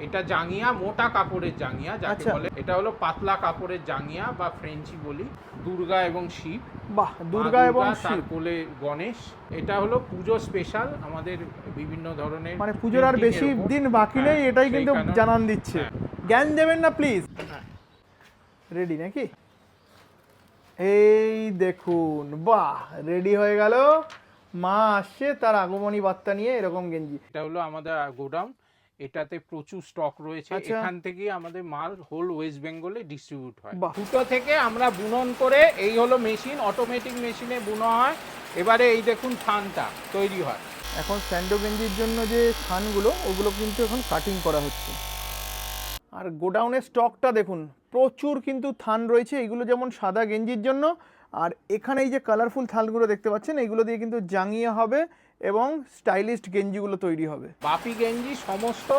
এটা জাঙ্গিয়া মোটা কাপড়ের জাঙ্গিয়া যাকে আচ্ছা। বলে। এটা হলো পাতলা কাপড়ের জাঙ্গিয়া বা ফ্রেঞ্চি বলি। দুর্গা এবং শিব। বাহ দুর্গা এবং শিব। কোলে গণেশ। এটা হলো পুজো স্পেশাল। আমাদের বিভিন্ন ধরনের মানে পুজোর আর বেশি দিন বাকি নেই হ্যাঁ, এটাই কিন্তু জানান দিচ্ছে। হ্যাঁ। জ্ঞান দেবেন না প্লিজ হ্যাঁ। রেডি নাকি? এই দেখুন বাহ রেডি হয়ে গেল। মা আসছে তার আগমনী বার্তা নিয়ে এরকম গেঞ্জি। এটা হলো আমাদের গোডাউন। এটাতে প্রচুর স্টক রয়েছে। আচ্ছা। এখান থেকে আমাদের মাল হোল ওয়েস্ট বেঙ্গলে ডিস্ট্রিবিউট হয়। দুটো থেকে আমরা বুনন করে এই হলো মেশিন অটোমেটিক মেশিনে বুনো হয়। এবারে এই দেখুন থানটা তৈরি হয়। এখন স্যান্ডো গেঞ্জির জন্য যে থানগুলো ওগুলো কিন্তু এখন কাটিং করা হচ্ছে। আর গোডাউনের স্টকটা দেখুন প্রচুর কিন্তু থান রয়েছে। এগুলো যেমন সাদা গেঞ্জির জন্য আর এখানে এই যে কালারফুল থালগুলো দেখতে পাচ্ছেন এইগুলো দিয়ে কিন্তু জাঙ্গিয়ে হবে এবং স্টাইলিস্ট গেঞ্জিগুলো তৈরি হবে। বাপি গেঞ্জি সমস্ত